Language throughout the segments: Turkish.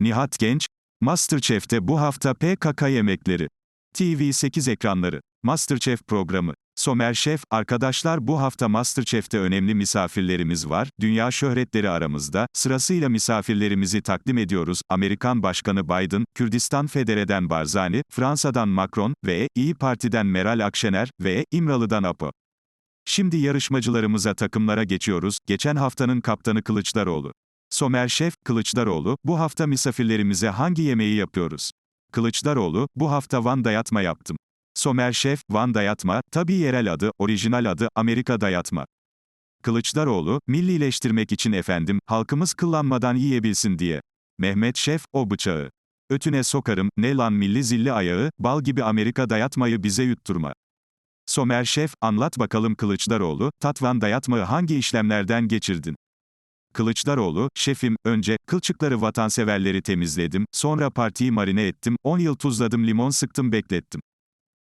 Nihat Genç, Masterchef'te bu hafta PKK yemekleri. TV8 ekranları. Masterchef programı. Somer Şef, arkadaşlar bu hafta Masterchef'te önemli misafirlerimiz var. Dünya şöhretleri aramızda. Sırasıyla misafirlerimizi takdim ediyoruz. Amerikan Başkanı Biden, Kürdistan Federe'den Barzani, Fransa'dan Macron ve İyi Parti'den Meral Akşener ve İmralı'dan Apo. Şimdi yarışmacılarımıza takımlara geçiyoruz. Geçen haftanın kaptanı Kılıçdaroğlu. Somer Şef, Kılıçdaroğlu, bu hafta misafirlerimize hangi yemeği yapıyoruz? Kılıçdaroğlu, bu hafta Van dayatma yaptım. Somer Şef, Van dayatma, tabii yerel adı, orijinal adı, Amerika dayatma. Kılıçdaroğlu, millileştirmek için efendim, halkımız kıllanmadan yiyebilsin diye. Mehmet Şef, o bıçağı. Ötüne sokarım, ne lan milli zilli ayağı, bal gibi Amerika dayatmayı bize yutturma. Somer Şef, anlat bakalım Kılıçdaroğlu, tatvan dayatmayı hangi işlemlerden geçirdin? Kılıçdaroğlu, şefim, önce, kılçıkları vatanseverleri temizledim, sonra partiyi marine ettim, 10 yıl tuzladım limon sıktım beklettim.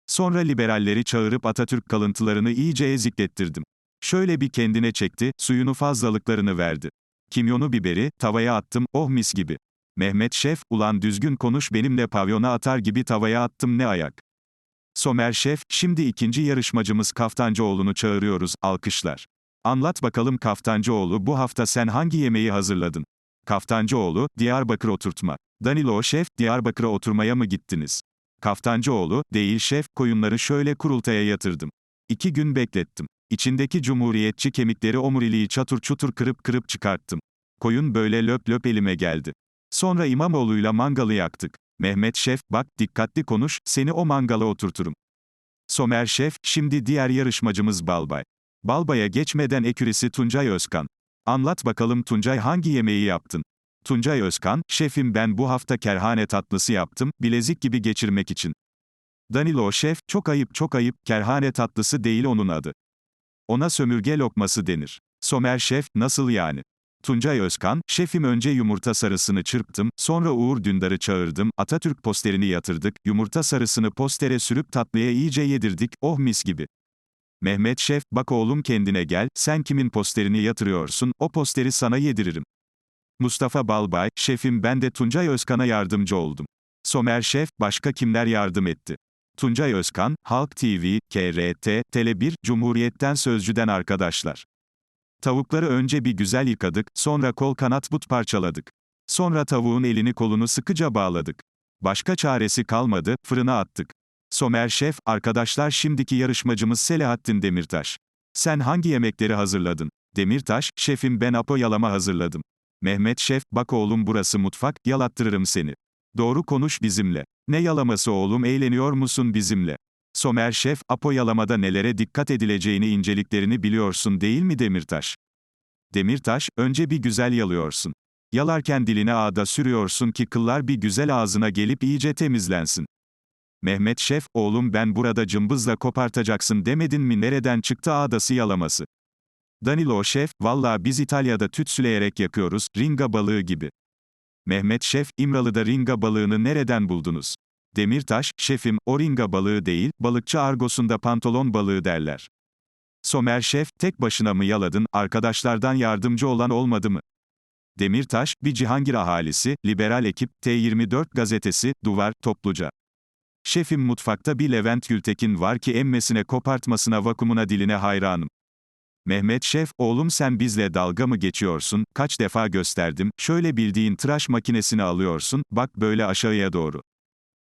Sonra liberalleri çağırıp Atatürk kalıntılarını iyice eziklettirdim. Şöyle bir kendine çekti, suyunu fazlalıklarını verdi. Kimyonu biberi, tavaya attım, oh mis gibi. Mehmet Şef, ulan düzgün konuş benimle pavyona atar gibi tavaya attım ne ayak. Somer Şef, şimdi ikinci yarışmacımız Kaftancıoğlu'nu çağırıyoruz, alkışlar. Anlat bakalım Kaftancıoğlu bu hafta sen hangi yemeği hazırladın? Kaftancıoğlu, Diyarbakır oturtma. Danilo Şef, Diyarbakır'a oturmaya mı gittiniz? Kaftancıoğlu, değil şef, koyunları şöyle kurultaya yatırdım. İki gün beklettim. İçindeki cumhuriyetçi kemikleri omuriliği çatır çutur kırıp kırıp çıkarttım. Koyun böyle löp löp elime geldi. Sonra İmamoğlu'yla mangalı yaktık. Mehmet Şef, bak, dikkatli konuş, seni o mangala oturturum. Somer Şef, şimdi diğer yarışmacımız Balbay. Balbay'a geçmeden ekürisi Tuncay Özkan. Anlat bakalım Tuncay hangi yemeği yaptın? Tuncay Özkan, şefim ben bu hafta kerhane tatlısı yaptım, bilezik gibi geçirmek için. Danilo şef, çok ayıp çok ayıp, kerhane tatlısı değil onun adı. Ona sömürge lokması denir. Somer şef, nasıl yani? Tuncay Özkan, şefim önce yumurta sarısını çırptım, sonra Uğur Dündar'ı çağırdım, Atatürk posterini yatırdık, yumurta sarısını postere sürüp tatlıya iyice yedirdik, oh mis gibi. Mehmet Şef, bak oğlum kendine gel, sen kimin posterini yatırıyorsun, o posteri sana yediririm. Mustafa Balbay, şefim ben de Tuncay Özkan'a yardımcı oldum. Somer Şef, başka kimler yardım etti? Tuncay Özkan, Halk TV, KRT, Tele1, Cumhuriyet'ten Sözcü'den arkadaşlar. Tavukları önce bir güzel yıkadık, sonra kol kanat but parçaladık. Sonra tavuğun elini kolunu sıkıca bağladık. Başka çaresi kalmadı, fırına attık. Somer Şef, arkadaşlar şimdiki yarışmacımız Selahattin Demirtaş. Sen hangi yemekleri hazırladın? Demirtaş, şefim ben apo yalama hazırladım. Mehmet Şef, bak oğlum burası mutfak, yalattırırım seni. Doğru konuş bizimle. Ne yalaması oğlum eğleniyor musun bizimle? Somer Şef, apo yalamada nelere dikkat edileceğini inceliklerini biliyorsun değil mi Demirtaş? Demirtaş, önce bir güzel yalıyorsun. Yalarken diline ağda sürüyorsun ki kıllar bir güzel ağzına gelip iyice temizlensin. Mehmet Şef, oğlum ben burada cımbızla kopartacaksın demedin mi nereden çıktı ağdası yalaması? Danilo Şef, valla biz İtalya'da tütsüleyerek yakıyoruz, ringa balığı gibi. Mehmet Şef, İmralı'da ringa balığını nereden buldunuz? Demirtaş, şefim, o ringa balığı değil, balıkçı argosunda pantolon balığı derler. Somer Şef, tek başına mı yaladın, arkadaşlardan yardımcı olan olmadı mı? Demirtaş, bir Cihangir ahalisi, liberal ekip, T24 gazetesi, duvar, topluca. Şefim mutfakta bir Levent Gültekin var ki emmesine kopartmasına vakumuna diline hayranım. Mehmet Şef, oğlum sen bizle dalga mı geçiyorsun, kaç defa gösterdim, şöyle bildiğin tıraş makinesini alıyorsun, bak böyle aşağıya doğru.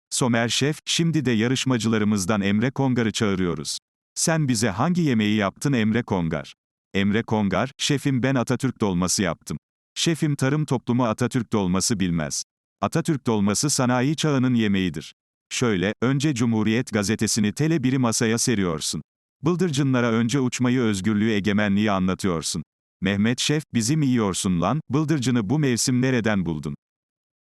Somer Şef, şimdi de yarışmacılarımızdan Emre Kongar'ı çağırıyoruz. Sen bize hangi yemeği yaptın Emre Kongar? Emre Kongar, şefim ben Atatürk dolması yaptım. Şefim tarım toplumu Atatürk dolması bilmez. Atatürk dolması sanayi çağının yemeğidir. Şöyle, önce Cumhuriyet gazetesini tele biri masaya seriyorsun. Bıldırcınlara önce uçmayı özgürlüğü egemenliği anlatıyorsun. Mehmet Şef, bizi mi yiyorsun lan, bıldırcını bu mevsim nereden buldun?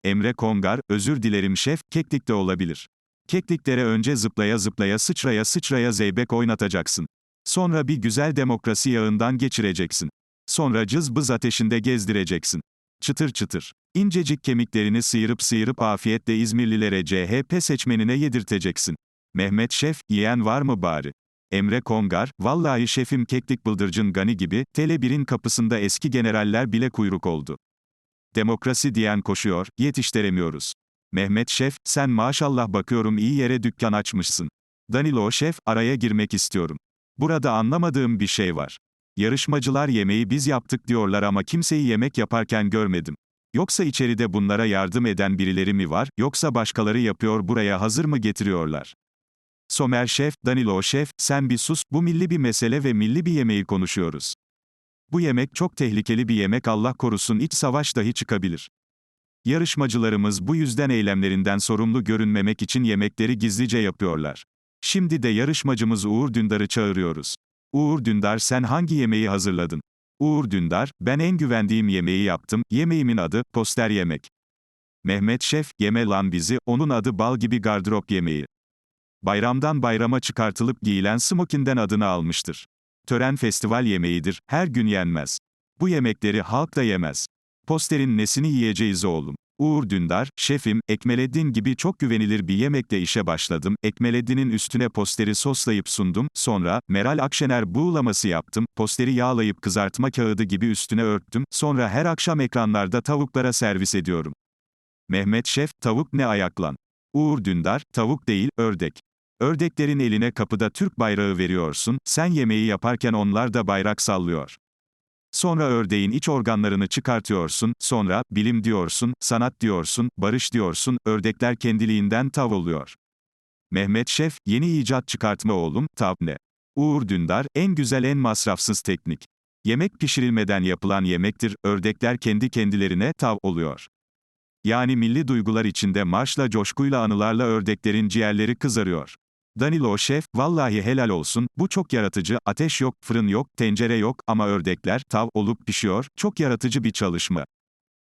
Emre Kongar, özür dilerim şef, keklikte olabilir. Kekliklere önce zıplaya zıplaya sıçraya sıçraya zeybek oynatacaksın. Sonra bir güzel demokrasi yağından geçireceksin. Sonra cızbız ateşinde gezdireceksin. Çıtır çıtır. İncecik kemiklerini sıyırıp sıyırıp afiyetle İzmirlilere CHP seçmenine yedirteceksin. Mehmet Şef, yiyen var mı bari? Emre Kongar, vallahi şefim keklik bıldırcın gani gibi, Tele 1'in kapısında eski generaller bile kuyruk oldu. Demokrasi diyen koşuyor, yetiştiremiyoruz. Mehmet Şef, sen maşallah bakıyorum iyi yere dükkan açmışsın. Danilo Şef, araya girmek istiyorum. Burada anlamadığım bir şey var. Yarışmacılar yemeği biz yaptık diyorlar ama kimseyi yemek yaparken görmedim. Yoksa içeride bunlara yardım eden birileri mi var, yoksa başkaları yapıyor buraya hazır mı getiriyorlar? Somer Şef, Danilo Şef, sen bir sus, bu milli bir mesele ve milli bir yemeği konuşuyoruz. Bu yemek çok tehlikeli bir yemek Allah korusun iç savaş dahi çıkabilir. Yarışmacılarımız bu yüzden eylemlerinden sorumlu görünmemek için yemekleri gizlice yapıyorlar. Şimdi de yarışmacımız Uğur Dündar'ı çağırıyoruz. Uğur Dündar sen hangi yemeği hazırladın? Uğur Dündar, ben en güvendiğim yemeği yaptım, yemeğimin adı, poster yemek. Mehmet Şef, yeme lan bizi, onun adı bal gibi gardırop yemeği. Bayramdan bayrama çıkartılıp giyilen smokinden adını almıştır. Tören festival yemeğidir, her gün yenmez. Bu yemekleri halk da yemez. Posterin nesini yiyeceğiz oğlum? Uğur Dündar, şefim, Ekmeleddin gibi çok güvenilir bir yemekle işe başladım, Ekmeleddin'in üstüne posteri soslayıp sundum, sonra, Meral Akşener buğulaması yaptım, posteri yağlayıp kızartma kağıdı gibi üstüne örttüm, sonra her akşam ekranlarda tavuklara servis ediyorum. Mehmet Şef, tavuk ne ayaklan? Uğur Dündar, tavuk değil, ördek. Ördeklerin eline kapıda Türk bayrağı veriyorsun, sen yemeği yaparken onlar da bayrak sallıyor. Sonra ördeğin iç organlarını çıkartıyorsun, sonra, bilim diyorsun, sanat diyorsun, barış diyorsun, ördekler kendiliğinden tav oluyor. Mehmet Şef, yeni icat çıkartma oğlum, tav ne? Uğur Dündar, en güzel en masrafsız teknik. Yemek pişirilmeden yapılan yemektir, ördekler kendi kendilerine tav oluyor. Yani milli duygular içinde marşla coşkuyla anılarla ördeklerin ciğerleri kızarıyor. Danilo Şef, vallahi helal olsun, bu çok yaratıcı, ateş yok, fırın yok, tencere yok ama ördekler, tav olup pişiyor, çok yaratıcı bir çalışma.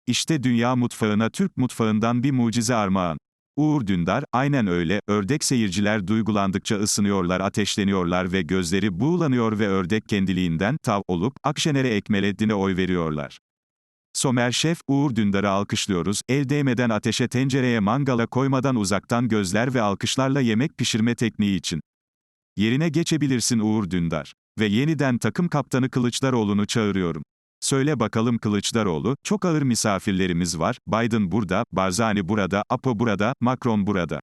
İşte dünya mutfağına Türk mutfağından bir mucize armağan. Uğur Dündar, aynen öyle, ördek seyirciler duygulandıkça ısınıyorlar, ateşleniyorlar ve gözleri buğulanıyor ve ördek kendiliğinden, tav olup, Akşener'e Ekmeleddin'e oy veriyorlar. Somer Şef, Uğur Dündar'ı alkışlıyoruz, el değmeden ateşe tencereye mangala koymadan uzaktan gözler ve alkışlarla yemek pişirme tekniği için. Yerine geçebilirsin Uğur Dündar. Ve yeniden takım kaptanı Kılıçdaroğlu'nu çağırıyorum. Söyle bakalım Kılıçdaroğlu, çok ağır misafirlerimiz var, Biden burada, Barzani burada, Apo burada, Macron burada.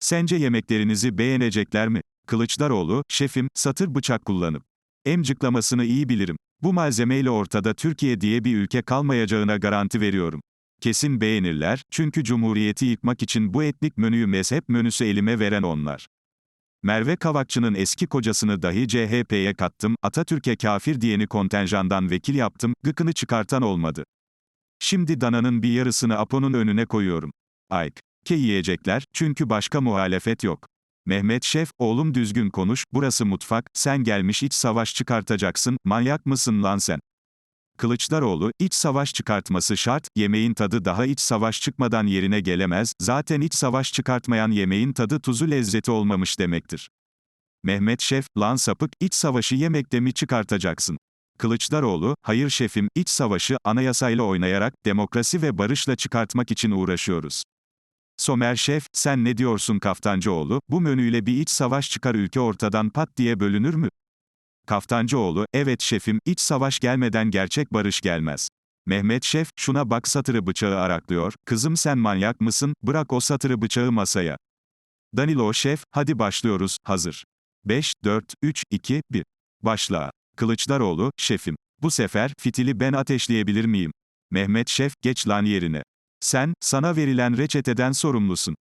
Sence yemeklerinizi beğenecekler mi? Kılıçdaroğlu, şefim, satır bıçak kullanıp. Emcıklamasını iyi bilirim. Bu malzemeyle ortada Türkiye diye bir ülke kalmayacağına garanti veriyorum. Kesin beğenirler, çünkü Cumhuriyeti yıkmak için bu etnik menüyü mezhep menüsü elime veren onlar. Merve Kavakçı'nın eski kocasını dahi CHP'ye kattım, Atatürk'e kafir diyeni kontenjandan vekil yaptım, gıkını çıkartan olmadı. Şimdi dananın bir yarısını Apo'nun önüne koyuyorum. Ayk. Ke yiyecekler, çünkü başka muhalefet yok. Mehmet Şef, oğlum düzgün konuş, burası mutfak, sen gelmiş iç savaş çıkartacaksın, manyak mısın lan sen? Kılıçdaroğlu, iç savaş çıkartması şart, yemeğin tadı daha iç savaş çıkmadan yerine gelemez, zaten iç savaş çıkartmayan yemeğin tadı tuzu lezzeti olmamış demektir. Mehmet Şef, lan sapık, iç savaşı yemekte mi çıkartacaksın? Kılıçdaroğlu, hayır şefim, iç savaşı, anayasayla oynayarak, demokrasi ve barışla çıkartmak için uğraşıyoruz. Somer Şef, sen ne diyorsun Kaftancıoğlu, bu menüyle bir iç savaş çıkar ülke ortadan pat diye bölünür mü? Kaftancıoğlu, evet şefim, iç savaş gelmeden gerçek barış gelmez. Mehmet Şef, şuna bak satırı bıçağı araklıyor, kızım sen manyak mısın, bırak o satırı bıçağı masaya. Danilo Şef, hadi başlıyoruz, hazır. 5, 4, 3, 2, 1. Başla. Kılıçdaroğlu, şefim. Bu sefer, fitili ben ateşleyebilir miyim? Mehmet Şef, geç lan yerine. Sen, sana verilen reçeteden sorumlusun.